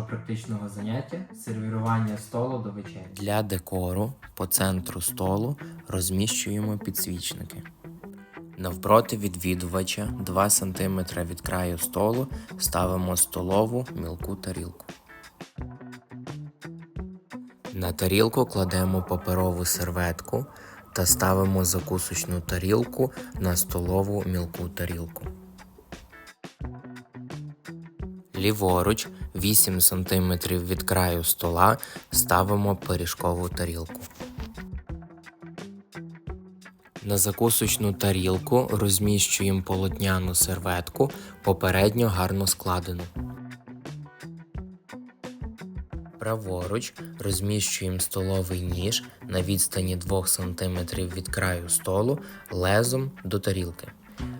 практичного заняття сервірування столу до вечері. Для декору по центру столу розміщуємо підсвічники. Навпроти відвідувача 2 см від краю столу ставимо столову мілку тарілку. На тарілку кладемо паперову серветку та ставимо закусочну тарілку на столову мілку тарілку. Ліворуч 8 см від краю стола ставимо пиріжкову тарілку. На закусочну тарілку розміщуємо полотняну серветку, попередньо гарно складену. Праворуч розміщуємо столовий ніж на відстані 2 см від краю столу лезом до тарілки.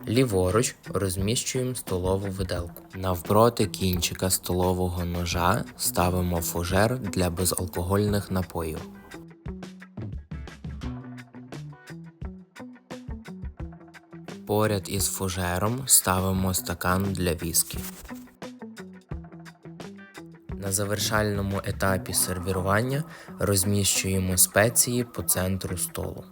Ліворуч розміщуємо столову виделку. Навпроти кінчика столового ножа ставимо фужер для безалкогольних напоїв. Поряд із фужером ставимо стакан для віскі. На завершальному етапі сервірування розміщуємо спеції по центру столу.